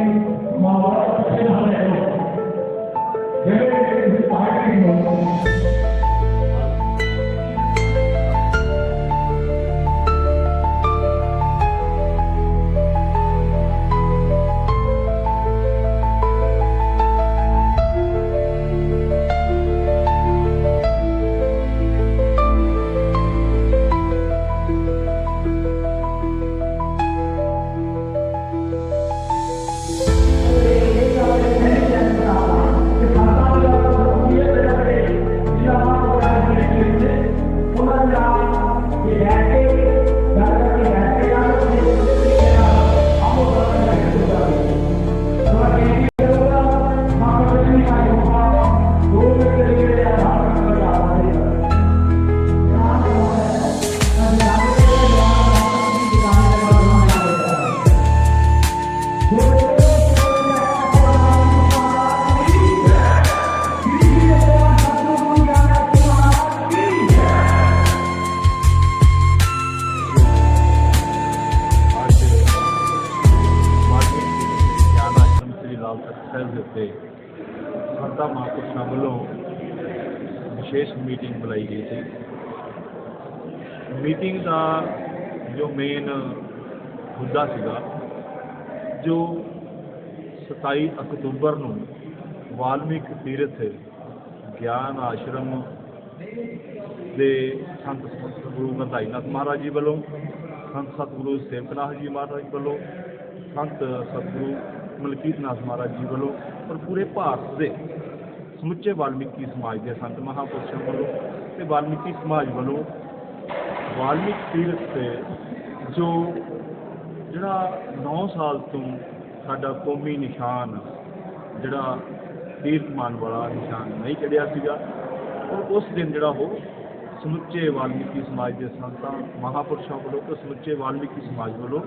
ਅੱਜ ਮੀਟਿੰਗ ਦਾ ਜੋ ਮੇਨ ਮੁੱਦਾ ਸੀਗਾ, ਜੋ 27 ਅਕਤੂਬਰ ਨੂੰ ਵਾਲਮੀਕ ਤੀਰਥ ਗਿਆਨ ਆਸ਼ਰਮ ਦੇ ਸੰਤ ਸਤਿਗੁਰੂ ਗੰਧਾਈਨਾਥ ਮਹਾਰਾਜ ਜੀ ਵੱਲੋਂ, ਸੰਤ ਸਤਿਗੁਰੂ ਸੇਵਕਨਾਥ ਜੀ ਮਹਾਰਾਜ ਵੱਲੋਂ, ਸੰਤ ਸਤਿਗੁਰੂ ਮਲਕੀਤਨਾਥ ਮਹਾਰਾਜ ਜੀ ਵੱਲੋਂ ਔਰ ਪੂਰੇ ਭਾਰਤ ਦੇ ਸਮੁੱਚੇ ਵਾਲਮੀਕੀ ਸਮਾਜ ਦੇ ਸੰਤ ਮਹਾਂਪੁਰਸ਼ਾਂ ਵੱਲੋਂ ਤੇ ਵਾਲਮੀਕੀ ਸਮਾਜ ਵੱਲੋਂ ਵਾਲਮੀਕ ਤੀਰਥ ਤੇ ਜੋ ਜਿਹੜਾ 9 ਸਾਲ ਤੋਂ ਸਾਡਾ ਕੌਮੀ ਨਿਸ਼ਾਨ, ਜਿਹੜਾ ਤੀਰਥਮਾਨ ਵਾਲਾ ਨਿਸ਼ਾਨ ਨਹੀਂ ਚੜਿਆ ਸੀਗਾ ਔਰ ਉਸ ਦਿਨ ਜਿਹੜਾ ਉਹ ਸਮੁੱਚੇ ਵਾਲਮੀਕੀ ਸਮਾਜ ਦੇ ਸੰਤਾਂ, ਮਹਾਪੁਰਸ਼ਾਂ ਵੱਲੋਂ ਤੇ ਸਮੁੱਚੇ ਵਾਲਮੀਕੀ ਸਮਾਜ ਵੱਲੋਂ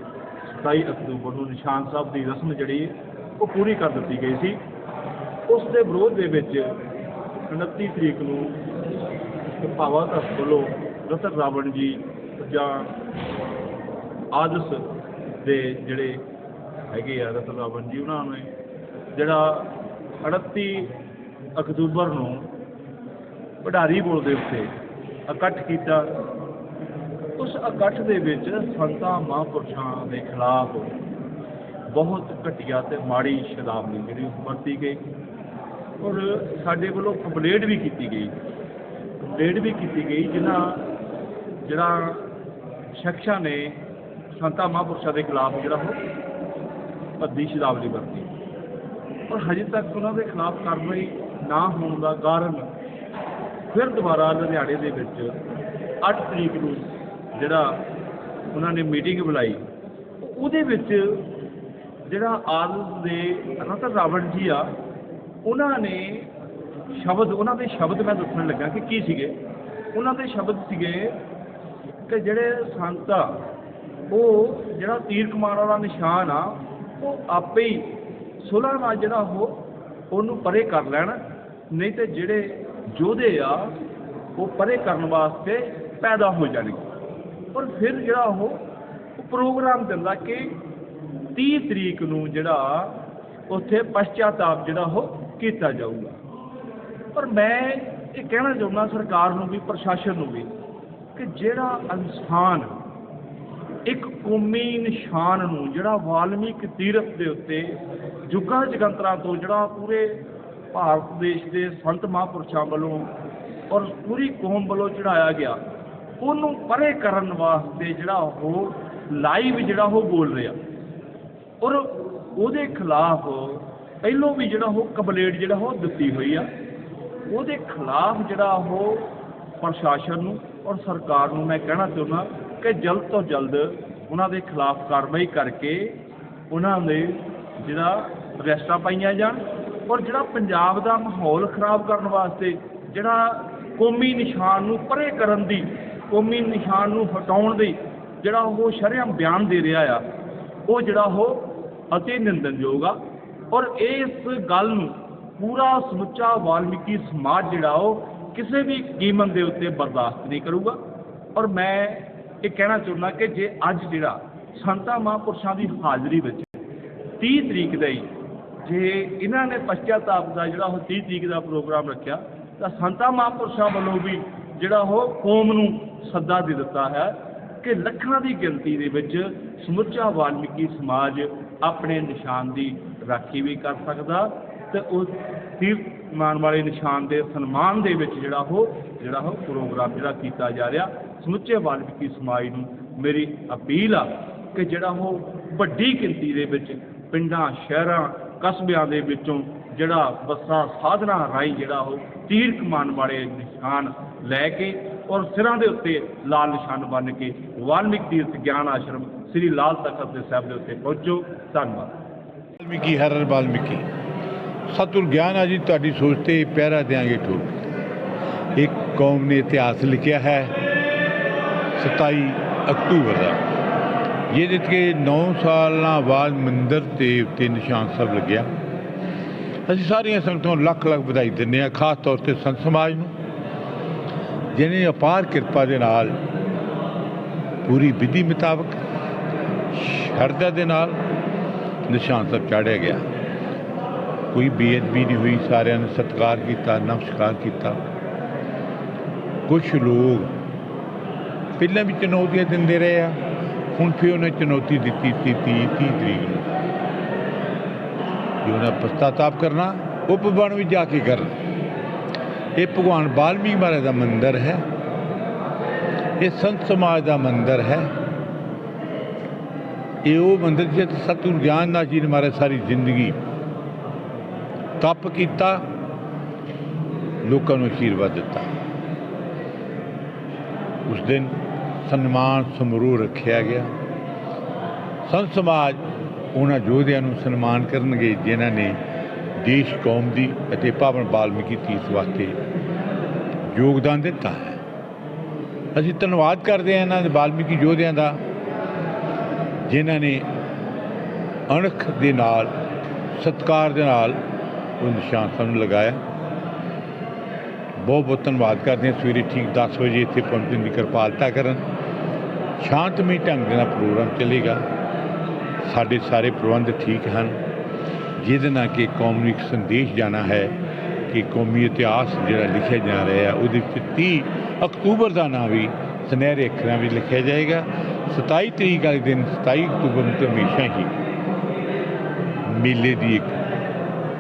27 ਅਕਤੂਬਰ ਨੂੰ ਨਿਸ਼ਾਨ ਸਾਹਿਬ ਦੀ ਰਸਮ ਜਿਹੜੀ ਉਹ ਪੂਰੀ ਕਰ ਦਿੱਤੀ ਗਈ ਸੀ। ਉਸ ਦੇ ਵਿਰੋਧ ਦੇ ਵਿੱਚ 29 ਤਰੀਕ ਨੂੰ ਭਾਵਾ ਦਾ ਵੱਲੋਂ ਰਤਨ ਰਾਵਣ ਜੀ ਜਾਂ ਆਦਰਸ਼ ਦੇ ਜਿਹੜੇ ਹੈਗੇ ਆ ਰਤਨ ਰਾਵਣ ਜੀ, ਉਹਨਾਂ ਨੇ ਜਿਹੜਾ 38 ਅਕਤੂਬਰ ਨੂੰ ਭਡਾਰੀ ਪੁਲ ਦੇ ਉੱਤੇ ਇਕੱਠ ਕੀਤਾ। ਉਸ ਇਕੱਠ ਦੇ ਵਿੱਚ ਸੰਤਾਂ ਮਹਾਂਪੁਰਸ਼ਾਂ ਦੇ ਖਿਲਾਫ ਬਹੁਤ ਘਟੀਆ ਤੇ ਮਾੜੀ ਸ਼ਬਦਾਵਲੀ ਜਿਹੜੀ ਉਹ ਵਰਤੀ ਗਈ ਔਰ ਸਾਡੇ ਵੱਲੋਂ ਕੰਪਲੇਂਟ ਵੀ ਕੀਤੀ ਗਈ। ਕੰਪਲੇਂਟ ਵੀ ਕੀਤੀ ਗਈ ਜਿਨ੍ਹਾਂ ਜਿਹੜਾ ਸ਼ਖਸਾਂ ਨੇ ਸੰਤਾ ਮਹਾਂਪੁਰਸ਼ਾਂ ਦੇ ਖਿਲਾਫ ਜਿਹੜਾ ਉਹ ਭੱਦੀ ਸ਼ਬਦਾਵਲੀ ਵਰਤੀ। ਔਰ ਹਜੇ ਤੱਕ ਉਹਨਾਂ ਦੇ ਖਿਲਾਫ ਕਾਰਵਾਈ ਨਾ ਹੋਣ ਦਾ ਕਾਰਨ ਫਿਰ ਦੁਬਾਰਾ ਲੁਧਿਆਣੇ ਦੇ ਵਿੱਚ 8 ਤਰੀਕ ਨੂੰ ਜਿਹੜਾ ਉਹਨਾਂ ਨੇ ਮੀਟਿੰਗ ਬੁਲਾਈ, ਉਹਦੇ ਵਿੱਚ ਜਿਹੜਾ ਆਦਮ ਦੇ ਰਤਨ ਰਾਵਣ ਜੀ ਆ, ਉਹਨਾਂ ਨੇ ਸ਼ਬਦ, ਉਹਨਾਂ ਦੇ ਸ਼ਬਦ ਮੈਂ ਦੱਸਣ ਲੱਗਾ ਕਿ ਕੀ ਸੀਗੇ? ਉਹਨਾਂ ਦੇ ਸ਼ਬਦ ਸੀਗੇ ਕਿ ਜਿਹੜੇ ਸੰਤ ਆ, ਉਹ ਜਿਹੜਾ ਤੀਰ ਕਮਾਨ ਵਾਲਾ ਨਿਸ਼ਾਨ ਆ, ਉਹ ਆਪੇ ਹੀ ਸੁਲ੍ਹਣਾ ਜਿਹੜਾ ਉਹ, ਉਹਨੂੰ ਪਰੇ ਕਰ ਲੈਣ, ਨਹੀਂ ਤੇ ਜਿਹੜੇ ਯੋਧੇ ਆ, ਉਹ ਪਰੇ ਕਰਨ ਵਾਸਤੇ ਪੈਦਾ ਹੋ ਜਾਣਗੇ। ਪਰ ਫਿਰ ਜਿਹੜਾ ਉਹ ਪ੍ਰੋਗਰਾਮ ਦਿੰਦਾ ਕਿ 30 ਤਰੀਕ ਨੂੰ ਜਿਹੜਾ ਉੱਥੇ ਪਛਤਾਤਾਪ ਜਿਹੜਾ ਉਹ ਕੀਤਾ ਜਾਊਗਾ। ਪਰ ਮੈਂ ਇਹ ਕਹਿਣਾ ਚਾਹੁੰਦਾ ਸਰਕਾਰ ਨੂੰ ਵੀ, ਪ੍ਰਸ਼ਾਸਨ ਨੂੰ ਵੀ ਕਿ ਜਿਹੜਾ ਇਨਸਾਨ ਇੱਕ ਕੌਮੀ ਨਿਸ਼ਾਨ ਨੂੰ, ਜਿਹੜਾ ਵਾਲਮੀਕ ਤੀਰਥ ਦੇ ਉੱਤੇ ਜੁਗਾਂ ਜਗੰਤਰਾਂ ਤੋਂ, ਜਿਹੜਾ ਪੂਰੇ ਭਾਰਤ ਦੇਸ਼ ਦੇ ਸੰਤ ਮਹਾਂਪੁਰਸ਼ਾਂ ਵੱਲੋਂ ਔਰ ਪੂਰੀ ਕੌਮ ਵੱਲੋਂ ਚੜਾਇਆ ਗਿਆ, ਉਹਨੂੰ ਪਰੇ ਕਰਨ ਵਾਸਤੇ ਜਿਹੜਾ ਉਹ ਲਾਈਵ ਜਿਹੜਾ ਉਹ ਬੋਲ ਰਿਹਾ। ਔਰ ਉਹਦੇ ਖਿਲਾਫ ਪਹਿਲੋਂ ਵੀ ਜਿਹੜਾ ਉਹ ਕੰਪਲੇਂਟ ਜਿਹੜਾ ਉਹ ਦਿੱਤੀ ਹੋਈ ਆ, ਉਹਦੇ ਖਿਲਾਫ ਜਿਹੜਾ ਉਹ ਪ੍ਰਸ਼ਾਸਨ ਨੂੰ ਔਰ ਸਰਕਾਰ ਨੂੰ ਮੈਂ ਕਹਿਣਾ ਚਾਹੁੰਦਾ ਕਿ ਜਲਦ ਤੋਂ ਜਲਦ ਉਹਨਾਂ ਦੇ ਖਿਲਾਫ ਕਾਰਵਾਈ ਕਰਕੇ ਉਹਨਾਂ ਦੇ ਜਿਹੜਾ ਅਰੈਸਟਾਂ ਪਾਈਆਂ ਜਾਣ ਔਰ ਜਿਹੜਾ ਪੰਜਾਬ ਦਾ ਮਾਹੌਲ ਖਰਾਬ ਕਰਨ ਵਾਸਤੇ ਜਿਹੜਾ ਕੌਮੀ ਨਿਸ਼ਾਨ ਨੂੰ ਪਰੇ ਕਰਨ ਦੀ, ਕੌਮੀ ਨਿਸ਼ਾਨ ਨੂੰ ਹਟਾਉਣ ਦੀ ਜਿਹੜਾ ਉਹ ਸ਼ਰੇਆਮ ਬਿਆਨ ਦੇ ਰਿਹਾ ਆ, ਉਹ ਜਿਹੜਾ ਉਹ ਅਤੀ ਨਿੰਦਨਯੋਗ ਆ। ਔਰ ਇਸ ਗੱਲ ਨੂੰ ਪੂਰਾ ਸਮੁੱਚਾ ਵਾਲਮੀਕੀ ਸਮਾਜ ਜਿਹੜਾ ਉਹ ਕਿਸੇ ਵੀ ਕੀਮਤ ਦੇ ਉੱਤੇ ਬਰਦਾਸ਼ਤ ਨਹੀਂ ਕਰੂਗਾ। ਔਰ ਮੈਂ ਇਹ ਕਹਿਣਾ ਚਾਹੁੰਦਾ ਕਿ ਜੇ ਅੱਜ ਜਿਹੜਾ ਸੰਤਾਂ ਮਹਾਂਪੁਰਸ਼ਾਂ ਦੀ ਹਾਜ਼ਰੀ ਵਿੱਚ 30 ਤਰੀਕ ਦਾ ਹੀ ਜੇ ਇਹਨਾਂ ਨੇ ਪਛਤਾਤਾਪ ਦਾ ਜਿਹੜਾ ਉਹ 30 ਤਰੀਕ ਦਾ ਪ੍ਰੋਗਰਾਮ ਰੱਖਿਆ, ਤਾਂ ਸੰਤਾਂ ਮਹਾਂਪੁਰਸ਼ਾਂ ਵੱਲੋਂ ਵੀ ਜਿਹੜਾ ਉਹ ਕੌਮ ਨੂੰ ਸੱਦਾ ਦੇ ਦਿੱਤਾ ਹੈ ਕਿ ਲੱਖਾਂ ਦੀ ਗਿਣਤੀ ਦੇ ਵਿੱਚ ਸਮੁੱਚਾ ਵਾਲਮੀਕੀ ਸਮਾਜ ਆਪਣੇ ਨਿਸ਼ਾਨ ਦੀ ਰਾਖੀ ਵੀ ਕਰ ਸਕਦਾ ਤੇ ਉਸ ਤੀਰਥ ਮਾਣ ਵਾਲੇ ਨਿਸ਼ਾਨ ਦੇ ਸਨਮਾਨ ਦੇ ਵਿੱਚ ਜਿਹੜਾ ਉਹ ਜਿਹੜਾ ਉਹ ਪ੍ਰੋਗਰਾਮ ਜਿਹੜਾ ਕੀਤਾ ਜਾ ਰਿਹਾ, ਸਮੁੱਚੇ ਵਾਲਮੀਕੀ ਸਮਾਜ ਨੂੰ ਮੇਰੀ ਅਪੀਲ ਆ ਕਿ ਜਿਹੜਾ ਉਹ ਵੱਡੀ ਗਿਣਤੀ ਦੇ ਵਿੱਚ ਪਿੰਡਾਂ, ਸ਼ਹਿਰਾਂ, ਕਸਬਿਆਂ ਦੇ ਵਿੱਚੋਂ ਜਿਹੜਾ ਬੱਸਾਂ, ਸਾਧਨਾਂ ਰਾਹੀਂ ਜਿਹੜਾ ਉਹ ਤੀਰ ਕਮਾਨ ਵਾਲੇ ਨਿਸ਼ਾਨ ਲੈ ਕੇ ਔਰ ਸਿਰਾਂ ਦੇ ਉੱਤੇ ਲਾਲ ਨਿਸ਼ਾਨ ਬੰਨ ਕੇ ਵਾਲਮੀਕ ਤੀਰਥ ਗਿਆਨ ਆਸ਼ਰਮ ਸ੍ਰੀ ਲਾਲ ਤਖਤ ਦੇ ਸਾਹਿਬ ਦੇ ਉੱਤੇ ਪਹੁੰਚੋ। ਧੰਨਵਾਦ। ਵਾਲਮੀਕੀ ਹਰ ਵਾਲਮੀਕੀ। ਸਤਿਗੁਰ ਗਿਆਨ ਆ ਜੀ, ਤੁਹਾਡੀ ਸੋਚ ਤੇ ਪਹਿਰਾ ਦੇਾਂਗੇ ਠੋਕ। ਇੱਕ ਕੌਮ ਨੇ ਇਤਿਹਾਸ ਲਿਖਿਆ ਹੈ 27 ਅਕਤੂਬਰ ਦਾ। ਜਿਹਦੇ ਤੇ 9 ਸਾਲਾਂ ਬਾਅਦ ਮੰਦਰ ਤੇ ਉੱਤੇ ਨਿਸ਼ਾਨ ਸਾਹਿਬ ਲੱਗਿਆ। ਅਸੀਂ ਸਾਰੀਆਂ ਸੰਗਤਾਂ ਨੂੰ ਲੱਖ ਲੱਖ ਵਧਾਈ ਦਿੰਦੇ ਹਾਂ, ਖਾਸ ਤੌਰ ਤੇ ਸੰਤ ਸਮਾਜ ਨੂੰ, ਜਿਹਨੇ ਅਪਾਰ ਕਿਰਪਾ ਦੇ ਨਾਲ ਪੂਰੀ ਵਿਧੀ ਮੁਤਾਬਕ ਸ਼ਰਧਾ ਦੇ ਨਾਲ ਨਿਸ਼ਾਨ ਸਾਹਿਬ ਚਾੜਿਆ ਗਿਆ। ਕੋਈ ਬੇਅਦਬੀ ਨਹੀਂ ਹੋਈ, ਸਾਰਿਆਂ ਨੇ ਸਤਿਕਾਰ ਕੀਤਾ ਨਮਸਕਾਰ ਕੀਤਾ। ਕੁਝ ਲੋਕ ਪਹਿਲਾਂ ਵੀ ਚੁਣੌਤੀਆਂ ਦਿੰਦੇ ਰਹੇ ਆ, ਹੁਣ ਫਿਰ ਉਹਨੇ ਚੁਣੌਤੀ ਦਿੱਤੀ 30 30 ਤਰੀਕ ਨੂੰ। ਜੋ ਉਹਨਾਂ ਪਛਤਾਤਾਪ ਕਰਨਾ ਉਹ ਵਿੱਚ ਜਾ ਕੇ ਕਰਨ। ਇਹ ਭਗਵਾਨ ਬਾਲਮੀਕ ਮਹਾਰਾਜ ਦਾ ਮੰਦਿਰ ਹੈ। ਇਹ ਸੰਤ ਸਮਾਜ ਦਾ ਮੰਦਿਰ ਹੈ। ਇਹ ਉਹ ਮੰਦਿਰ ਜਿੱਥੇ ਸਤਿਗੁਰੂ ਗਿਆਨਨਾਥ ਜੀ ਨੇ ਮਾਰੇ ਸਾਰੀ ਜ਼ਿੰਦਗੀ ਤਪ ਕੀਤਾ, ਲੋਕਾਂ ਨੂੰ ਅਸ਼ੀਰਵਾਦ ਦਿੱਤਾ। ਉਸ ਦਿਨ ਸਨਮਾਨ ਸਮਾਰੋਹ ਰੱਖਿਆ ਗਿਆ। ਸੰਤ ਸਮਾਜ ਉਹਨਾਂ ਯੋਧਿਆਂ ਨੂੰ ਸਨਮਾਨ ਕਰਨਗੇ ਜਿਨ੍ਹਾਂ ਨੇ ਦੇਸ਼, ਕੌਮ ਦੀ ਅਤੇ ਪਾਵਨ ਬਾਲਮੀਕੀ ਤੀਰਥ ਵਾਸਤੇ ਯੋਗਦਾਨ ਦਿੱਤਾ ਹੈ। ਅਸੀਂ ਧੰਨਵਾਦ ਕਰਦੇ ਹਾਂ ਇਹਨਾਂ ਦੇ ਬਾਲਮੀਕੀ ਯੋਧਿਆਂ ਦਾ, ਜਿਨ੍ਹਾਂ ਨੇ ਅਣਖ ਦੇ ਨਾਲ, ਸਤਕਾਰ ਦੇ ਨਾਲ ਉਹ ਨਿਸ਼ਾਨ ਸਾਨੂੰ ਲਗਾਇਆ। ਬਹੁਤ ਬਹੁਤ ਧੰਨਵਾਦ ਕਰਦੇ ਹਾਂ। ਸਵੇਰੇ ਠੀਕ 10 ਵਜੇ ਇੱਥੇ ਪਹੁੰਚਣ ਦੀ ਕਿਰਪਾਲਤਾ ਕਰਨ। ਸ਼ਾਂਤਮਈ ਢੰਗ ਨਾਲ ਪ੍ਰੋਗਰਾਮ ਚੱਲੇਗਾ। ਸਾਡੇ ਸਾਰੇ ਪ੍ਰਬੰਧ ਠੀਕ ਹਨ। ਜਿਹਦੇ ਨਾਲ ਕਿ ਕੌਮ ਨੂੰ ਇੱਕ ਸੰਦੇਸ਼ ਜਾਣਾ ਹੈ ਕਿ ਕੌਮੀ ਇਤਿਹਾਸ ਜਿਹੜਾ ਲਿਖਿਆ ਜਾ ਰਿਹਾ ਹੈ, ਉਹਦੇ ਵਿੱਚ 30 ਅਕਤੂਬਰ ਦਾ ਨਾਂ ਵੀ ਸੁਨਹਿਰੇ ਅੱਖਰਾਂ ਵਿੱਚ ਲਿਖਿਆ ਜਾਏਗਾ। 27 ਤਰੀਕ ਵਾਲੇ ਦਿਨ 27 ਅਕਤੂਬਰ ਨੂੰ ਤਾਂ ਹਮੇਸ਼ਾ ਹੀ ਮੇਲੇ ਦੀ ਇੱਕ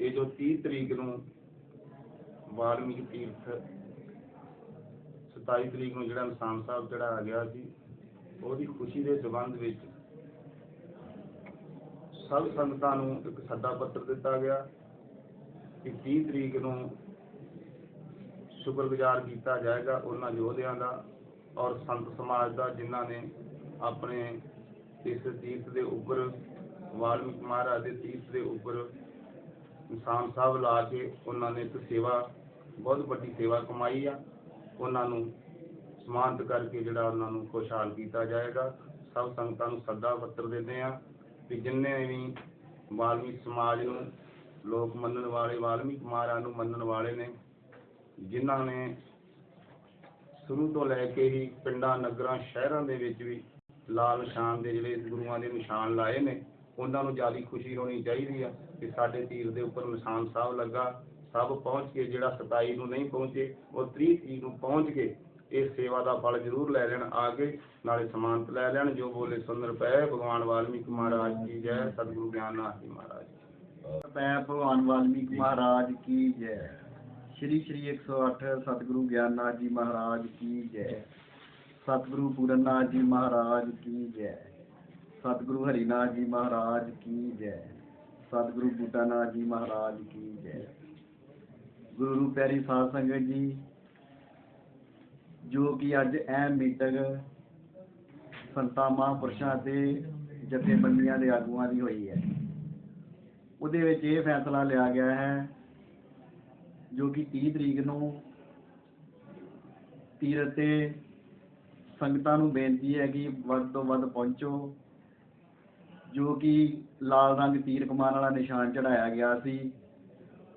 ਇਹ ਜੋ 30 ਤਰੀਕ ਨੂੰ ਵਾਲਮੀਕ ਤੀਰਥ 27 ਤਰੀਕ ਨੂੰ ਜਿਹੜਾ ਨਿਸ਼ਾਨ ਸਾਹਿਬ ਚੜਾਇਆ ਗਿਆ ਸੀ, ਉਹਦੀ ਖੁਸ਼ੀ ਦੇ ਸਬੰਧ ਵਿੱਚ ਸਭ ਸੰਗਤਾਂ ਨੂੰ ਇੱਕ ਸੱਦਾ ਪੱਤਰ ਦਿੱਤਾ ਗਿਆ ਕਿ 30 ਤਰੀਕ ਨੂੰ ਸ਼ੁਕਰਗੁਜ਼ਾਰ ਕੀਤਾ ਜਾਏਗਾ ਉਹਨਾਂ ਯੋਧਿਆਂ ਦਾ ਔਰ ਸੰਤ ਸਮਾਜ ਦਾ ਜਿਨ੍ਹਾਂ ਨੇ ਆਪਣੇ ਇਸ ਤੀਰਥ ਦੇ ਉੱਪਰ, ਵਾਲਮੀਕ ਮਹਾਰਾਜ ਦੇ ਤੀਰਥ ਦੇ ਉੱਪਰ ਨਿਸ਼ਾਨ ਸਾਹਿਬ ਲਾ ਕੇ ਉਹਨਾਂ ਨੇ ਇੱਕ ਸੇਵਾ, ਬਹੁਤ ਵੱਡੀ ਸੇਵਾ ਕਮਾਈ ਆ। ਉਹਨਾਂ ਨੂੰ ਸਨਮਾਨਿਤ ਕਰਕੇ ਜਿਹੜਾ ਉਹਨਾਂ ਨੂੰ ਖੁਸ਼ਹਾਲ ਕੀਤਾ ਜਾਏਗਾ। ਸਭ ਸੰਗਤਾਂ ਨੂੰ ਸੱਦਾ ਪੱਤਰ ਦਿੰਦੇ ਆ ਕਿ ਜਿੰਨੇ ਵੀ ਵਾਲਮੀ ਸਮਾਜ ਨੂੰ ਲੋਕ ਮੰਨਣ ਵਾਲੇ ਵਾਲਮੀ ਕੁਮਾਰਾਂ ਨੂੰ ਮੰਨਣ ਵਾਲੇ ਨੇ, ਜਿਨ੍ਹਾਂ ਨੇ ਸ਼ੁਰੂ ਤੋਂ ਲੈ ਕੇ ਹੀ ਪਿੰਡਾਂ, ਨਗਰਾਂ, ਸ਼ਹਿਰਾਂ ਦੇ ਵਿੱਚ ਵੀ ਲਾਲ ਨਿਸ਼ਾਨ ਦੇ ਜਿਹੜੇ ਗੁਰੂਆਂ ਦੇ ਨਿਸ਼ਾਨ ਲਾਏ ਨੇ ਉਹਨਾਂ ਨੂੰ ਜਾਲੀ ਖੁਸ਼ੀ ਹੋਣੀ ਚਾਹੀਦੀ ਆ ਕਿ ਸਾਡੇ ਤੀਰ ਦੇ ਉੱਪਰ ਨਿਸ਼ਾਨ ਸਾਹਿਬ ਲੱਗਾ। ਸਭ ਪਹੁੰਚ ਕੇ ਜਿਹੜਾ 27 ਨੂੰ ਨਹੀਂ ਪਹੁੰਚੇ, ਉਹ 30 ਤੀਰ ਨੂੰ ਪਹੁੰਚ ਕੇ ਇਹ ਸੇਵਾ ਦਾ ਫਲ ਜ਼ਰੂਰ ਲੈ ਲੈਣ ਆ ਕੇ ਨਾਲੇ ਸਮਾਨਤ ਲੈ ਲੈਣ, ਜੋ ਬੋਲੇ ਸੁੰਦਰ ਪਏ ਭਗਵਾਨ ਵਾਲਮੀਕ ਮਹਾਰਾਜ ਕੀ ਜੈ, ਸਤਿਗੁਰੂ ਗਿਆਨਨਾਥ ਜੀ ਮਹਾਰਾਜ ਮੈਂ ਭਗਵਾਨ ਵਾਲਮੀਕ ਮਹਾਰਾਜ ਕੀ ਜੈ। ਸ਼੍ਰੀ ਸ਼੍ਰੀ 108 ਸਤਿਗੁਰੂ ਗਿਆਨਨਾਥ ਜੀ ਮਹਾਰਾਜ ਕੀ ਜੈ। ਸਤਿਗੁਰੂ ਪੂਰਨਨਾਥ ਜੀ ਮਹਾਰਾਜ ਕੀ ਜੈ। ਸਤਿਗੁਰੂ ਹਰੀਨਾਥ ਜੀ ਮਹਾਰਾਜ ਕੀ ਜੈ। ਸਤਿਗੁਰੂ ਬੁੱਢਾਨਾਥ ਜੀ ਮਹਾਰਾਜ ਕੀ ਜੈ। ਗੁਰੂ ਪਿਆਰੀ ਸਾਧ ਸੰਗਤ ਜੀ, ਜੋ ਕਿ ਅੱਜ ਅਹਿਮ ਮੀਟਿੰਗ ਸੰਤਾਂ, ਮਹਾਂਪੁਰਸ਼ਾਂ ਤੇ ਜਥੇਬੰਦੀਆਂ ਦੇ ਆਗੂਆਂ ਦੀ ਹੋਈ ਹੈ। ਉਹਦੇ ਵਿੱਚ ਇਹ ਫੈਸਲਾ ਲਿਆ ਗਿਆ ਹੈ, ਜੋ ਕਿ 30 ਤਰੀਕ ਨੂੰ ਤੀਰਥ ਤੇ ਸੰਗਤਾਂ ਨੂੰ ਬੇਨਤੀ ਹੈ ਕਿ ਵੱਧ ਤੋਂ ਵੱਧ ਪਹੁੰਚੋ। ਜੋ ਕਿ ਲਾਲ ਰੰਗ ਤੀਰ ਕਮਾਨ ਵਾਲਾ ਨਿਸ਼ਾਨ ਚੜਾਇਆ ਗਿਆ ਸੀ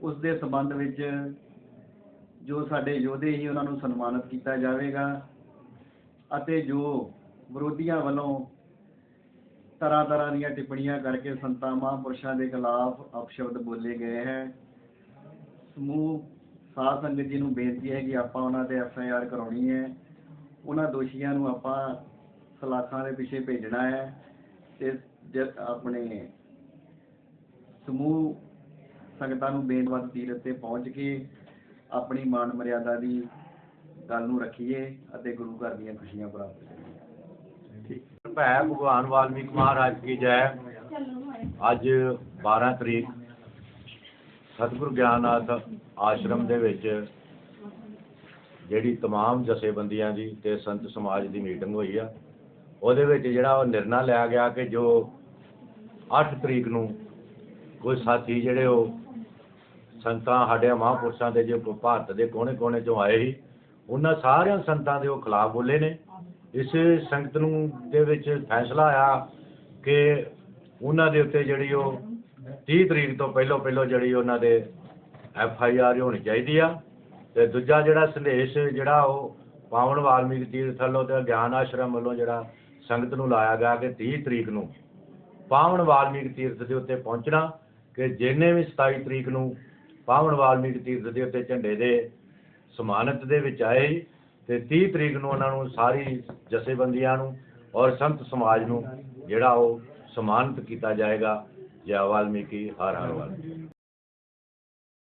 ਉਸ ਦੇ ਸੰਬੰਧ ਵਿੱਚ ਜੋ ਸਾਡੇ ਯੋਧੇ ਸੀ ਉਹਨਾਂ ਨੂੰ ਸਨਮਾਨਿਤ ਕੀਤਾ ਜਾਵੇਗਾ ਅਤੇ ਜੋ ਵਿਰੋਧੀਆਂ ਵੱਲੋਂ ਤਰ੍ਹਾਂ ਤਰ੍ਹਾਂ ਦੀਆਂ ਟਿੱਪਣੀਆਂ ਕਰਕੇ ਸੰਤਾਂ ਮਹਾਂਪੁਰਸ਼ਾਂ ਦੇ ਖਿਲਾਫ ਅਪਸ਼ਬਦ ਬੋਲੇ ਗਏ ਹੈ। ਸਮੂਹ ਸਾਧ ਸੰਗਤ ਜੀ ਨੂੰ ਬੇਨਤੀ ਹੈ ਕਿ ਆਪਾਂ ਉਹਨਾਂ ਤੇ ਐਫ ਆਈ ਆਰ ਕਰਾਉਣੀ ਹੈ। ਉਹਨਾਂ ਦੋਸ਼ੀਆਂ ਨੂੰ ਆਪਾਂ ਸਲਾਖਾਂ ਦੇ ਪਿੱਛੇ ਭੇਜਣਾ ਹੈ। ਤੇ ਆਪਣੇ ਸਮੂਹ ਸੰਗਤਾਂ ਨੂੰ ਬੇਨਵੰਦ ਤੀਰਥ ਤੇ ਪਹੁੰਚ ਕੇ ਆਪਣੀ ਮਾਨ ਮਰਿਆਦਾ ਦੀ ਗੱਲ ਨੂੰ ਰੱਖੀਏ ਅਤੇ ਗੁਰੂ ਘਰ ਦੀਆਂ ਖੁਸ਼ੀਆਂ ਪ੍ਰਾਪਤ ਕਰੀਏ ਭੈ ਭਗਵਾਨ ਵਾਲਮੀਕ ਮਹਾਰਾਜ ਕੀ ਜੈ ਅੱਜ 12 ਤਰੀਕ ਸਤਿਗੁਰੂ ਗਿਆਨਨਾਥ ਆਸ਼ਰਮ ਦੇ ਵਿੱਚ ਜਿਹੜੀ तमाम ਜਥੇਬੰਦੀਆਂ ਦੀ ਤੇ ਸੰਤ ਸਮਾਜ ਦੀ ਮੀਟਿੰਗ ਹੋਈ ਆ ਉਹਦੇ ਵਿੱਚ ਜਿਹੜਾ ਉਹ ਨਿਰਣਾ ਲਿਆ ਗਿਆ ਕਿ ਜੋ 8 ਤਰੀਕ ਨੂੰ ਕੋਈ ਸਾਥੀ ਜਿਹੜੇ ਉਹ ਸੰਤਾਂ ਸਾਡੇ ਮਹਾਂਪੁਰਸ਼ਾਂ ਦੇ ਜੋ ਭਾਰਤ ਦੇ ਕੋਨੇ-ਕੋਨੇ ਚੋਂ ਆਏ ਸੀ, ਉਹਨਾਂ ਸਾਰਿਆਂ ਸੰਤਾਂ ਦੇ ਉਹ ਖਿਲਾਫ ਬੋਲੇ ਨੇ। ਇਸ ਸੰਗਤ ਨੂੰ ਦੇ ਵਿੱਚ ਫੈਸਲਾ ਆਇਆ ਕਿ ਉਹਨਾਂ ਦੇ ਉੱਤੇ ਜਿਹੜੀ ਉਹ 30 ਤਰੀਕ ਤੋਂ ਪਹਿਲਾਂ ਪਹਿਲਾਂ ਜਿਹੜੀ ਉਹਨਾਂ ਦੇ ਐਫ ਆਈ ਆਰ ਹੋਣੀ ਚਾਹੀਦੀ ਆ। ਤੇ ਦੂਜਾ ਜਿਹੜਾ ਸੰਦੇਸ਼ ਜਿਹੜਾ ਉਹ ਪਾਵਨ ਵਾਲਮੀਕ ਤੀਰਥ ਵੱਲੋਂ ਤੇ ਗਿਆਨ ਆਸ਼ਰਮ ਵੱਲੋਂ ਜਿਹੜਾ ਸੰਗਤ ਨੂੰ ਲਾਇਆ ਗਿਆ ਕਿ 30 ਤਰੀਕ ਨੂੰ ਪਾਵਨ ਵਾਲਮੀਕ ਤੀਰਥ ਦੇ ਉੱਤੇ ਪਹੁੰਚਣਾ ਕਿ ਜਿੰਨੇ ਵੀ 27 ਤਰੀਕ ਨੂੰ ਪਾਵਨ ਵਾਲਮੀਕ ਤੀਰਥ ਦੇ ਉੱਤੇ ਝੰਡੇ ਦੇ ਸਮਾਨਤ ਦੇ ਵਿੱਚ ਆਏ ਤੇ 30 ਤਰੀਕ ਨੂੰ ਉਹਨਾਂ ਨੂੰ ਸਾਰੀ ਜਥੇਬੰਦੀਆਂ ਨੂੰ ਔਰ ਸੰਤ ਸਮਾਜ ਨੂੰ ਜਿਹੜਾ ਉਹ ਸਮਾਨਤ ਕੀਤਾ ਜਾਏਗਾ। ਜੈ ਵਾਲਮੀਕੀ, ਹਰ ਹਰ ਵਾਲਮੀਕੀ।